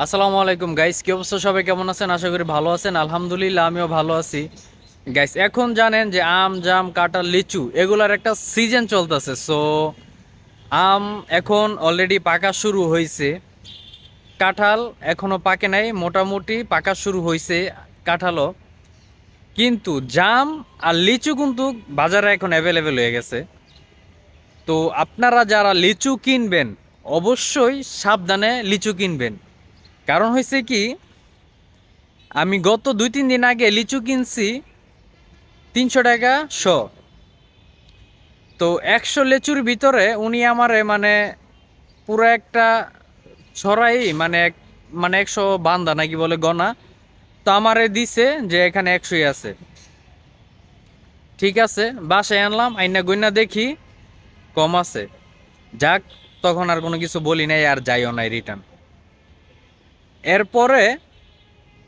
আসসালামু আলাইকুম গাইস কি অবস্থা? সবাই কেমন আছেন? আশা করি ভালো আছেন। আলহামদুলিল্লাহ, আমিও ভালো আছি। গাইস এখন জানেন যে আম, জাম, কাঁঠাল, লিচু, এগুলার একটা সিজন চলতেছে। সো আম এখন অলরেডি পাকা শুরু হয়েছে কাঁঠাল এখনও পাকে নাই, মোটামুটি পাকা শুরু হয়েছে কাঁঠালও। কিন্তু জাম আর লিচু কিন্তু বাজারে এখন অ্যাভেলেবেল হয়ে গেছে। তো আপনারা যারা লিচু কিনবেন, অবশ্যই সাবধানে লিচু কিনবেন। কারণ হয়েছে কি, আমি গত দুই তিন দিন আগে লিচু কিনছি তিনশো টাকা শ। তো একশো লিচুর ভিতরে উনি আমারে মানে পুরো একটা ছড়াই মানে এক মানে একশো বান্দা নাকি বলে গনা, তো আমারে দিছে যে এখানে একশোই আছে। ঠিক আছে, বাসায় আনলাম, আইনা গইনা দেখি কম আছে। যাক, তখন আর কোনো কিছু বলি নাই আর যাইও নাই রিটার্ন। এরপরে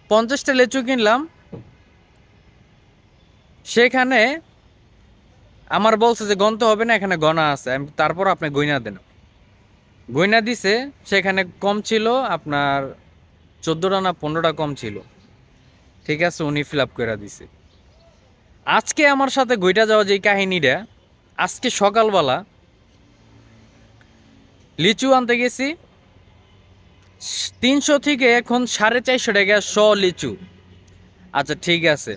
পঞ্চাশটা লিচু কিনলাম। সেখানে আমার বলছে যে গন্ত হবে না, এখানে গনা আছে। আমি তারপর আপনি গইনা দেন। গইনা দিছে, সেখানে কম ছিল আপনার চোদ্দোটা না পনেরোটা কম ছিল। ঠিক আছে, উনি ফিল আপ করে দিছে। আজকে আমার সাথে গইটা যাওয়া যে কাহিনীটা, আজকে সকালবেলা লিচু আনতে গেছি। তিনশো থেকে এখন সাড়ে চারশো টাকা শ লিচু। আচ্ছা ঠিক আছে।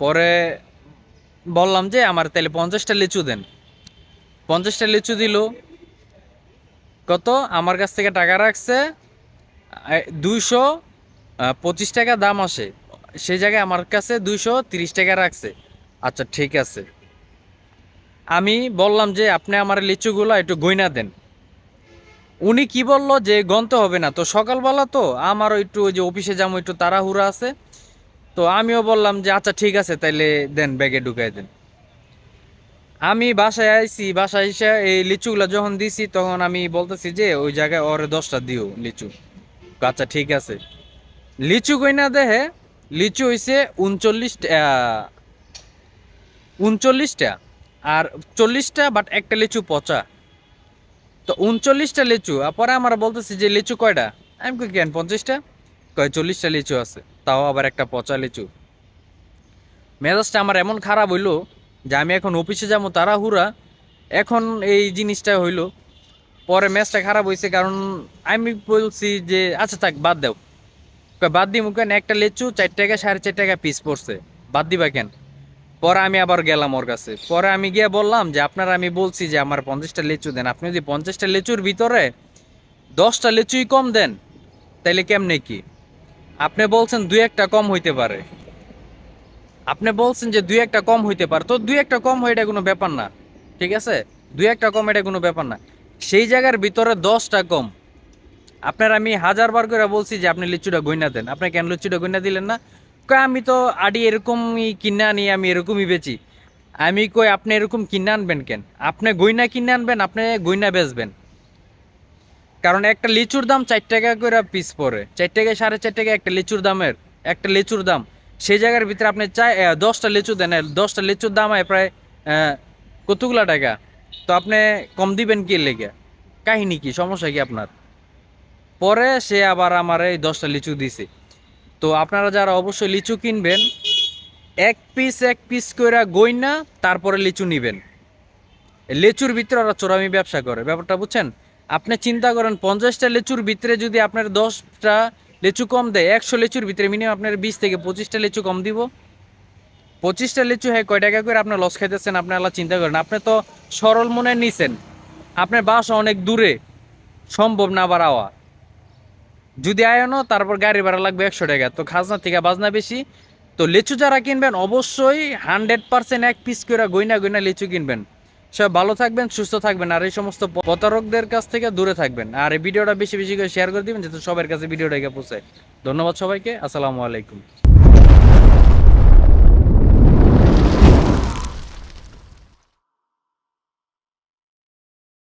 পরে বললাম যে আমার তাহলে পঞ্চাশটা লিচু দেন। পঞ্চাশটা লিচু দিল। কত? আমার কাছ থেকে টাকা রাখছে দুইশো পঁচিশ টাকা দাম আসে। সেই জায়গায় আমার কাছে দুইশো তিরিশ টাকা রাখছে। আচ্ছা ঠিক আছে। আমি বললাম যে আপনি আমার লিচুগুলো একটু গইনা দেন। উনি কি বলল যে গন্ত হবে না? তো সকালবেলা তো আমারও একটু ওই যে অফিসে যাব, একটু তাড়াহুড়া আছে। তো আমিও বললাম যে আচ্ছা ঠিক আছে, তাইলে দেন, ব্যাগে ঢুকাই দেন। আমি বাসায় আইছি, বাসায় এসে এই লিচুগুলো যখন দিছি, তখন আমি বলতেছি যে, ওই জায়গায় ওরে দশটা দিও লিচু। আচ্ছা ঠিক আছে। লিচু কইনা দেহে, লিচু হইছে উনচল্লিশটা উনচল্লিশটা। আর চল্লিশটা, বাট একটা লিচু পচা। তো উনচল্লিশটা লিচু পরে আমার বলতেছি যে লিচু কয়টা? আমি কই, কেন পঞ্চাশটা? কয়, চল্লিশটা লিচু আছে, তাও আবার একটা পচা লিচু। মেজাজটা আমার এমন খারাপ হইল যে আমি এখন অফিসে যাব তাড়াহুড়া, এখন এই জিনিসটা হইল। পরে ম্যাচটা খারাপ হয়েছে কারণ আমি বলছি যে আচ্ছা থাক, বাদ দাও। বাদ দিই কেন? একটা লিচু চার টাকা, সাড়ে চার টাকা পিস পড়ছে। বাদ দিবা কেন? পরে আমি আবার গেলাম ওর কাছে। পরে আমি গিয়ে বললাম যে, আপনারা আমি বলছি যে, আমার পঞ্চাশটা লিচু দেন। আপনি যদি পঞ্চাশটা লিচুর ভিতরে দশটা লিচুই কম দেন, তাইলে কেমনে কি? আপনি বলছেন দুই একটা কম হইতে পারে। আপনি বলছেন যে, দুই একটা কম হইতে পারে। তো দুই একটা কম হয় এটা কোনো ব্যাপার না, ঠিক আছে? দুই একটা কম এটা কোনো ব্যাপার না। সেই জায়গার ভিতরে দশটা কম। আপনার আমি হাজার বার করে বলছি যে, আপনি লিচুটা গইনা দেন। আপনি কেন লিচুটা গইনা দিলেন না? কয় আমি তো আডি এরকমই কিনে আনি, আমি এরকমই বেচি। আমি কই, আপনি এরকম কিনে আনবেন কেন? আপনি গইনা কিনে আনবেন, আপনি গইনা বেচবেন। কারণ একটা লিচুর দাম চার টাকা করে পিস পড়ে। চার টাকা সাড়ে চার টাকা একটা লিচুর দামের, একটা লিচুর দাম। সেই জায়গার ভিতরে আপনি চাই দশটা লিচু দেন দশটা লিচুর দাম হয় প্রায় কতগুলা টাকা? তো আপনি কম দিবেন কি লেগে? কাহিনী কি? সমস্যা কি আপনার? পরে সে আবার আমার এই দশটা লিচু দিছে। তো আপনারা যারা অবশ্যই লিচু কিনবেন, এক পিস এক পিস করে গইনা, তারপরে লিচু নিবেন। লিচুর ভিতরে ওরা চোরামি ব্যবসা করে। ব্যাপারটা বুঝছেন? আপনি চিন্তা করেন, পঞ্চাশটা লিচুর ভিতরে যদি আপনার দশটা লিচু কম দেয়, একশো লিচুর ভিতরে মিনিমাম আপনার বিশ থেকে পঁচিশটা লিচু কম দিব। পঁচিশটা লিচু হ্যাঁ কয় টাকা করে আপনার লস খাইতেছেন, আপনি আল্লাহ চিন্তা করেন। আপনি তো সরল মনে নিছেন। আপনার বাসা অনেক দূরে, সম্ভব না আবার আওয়া যদি আয়নো তারপর গাড়ি ভাড়া লাগবে একশো টাকা। তো খাজনা থেকে বাজনা বেশি। তো লিচু যারা কিনবেন, অবশ্যই হান্ড্রেড পার্সেন্ট এক পিস করে গইনা গইনা লিচু কিনবেন। সব ভালো থাকবেন, সুস্থ থাকবেন, আর এই সমস্ত প্রতারকদের কাছ থেকে দূরে থাকবেন। আর এই ভিডিওটা বেশি বেশি করে শেয়ার করে দিবেন, যাতে সবার কাছে ভিডিওটা গিয়ে পৌঁছায়। ধন্যবাদ সবাইকে, আসসালামু আলাইকুম।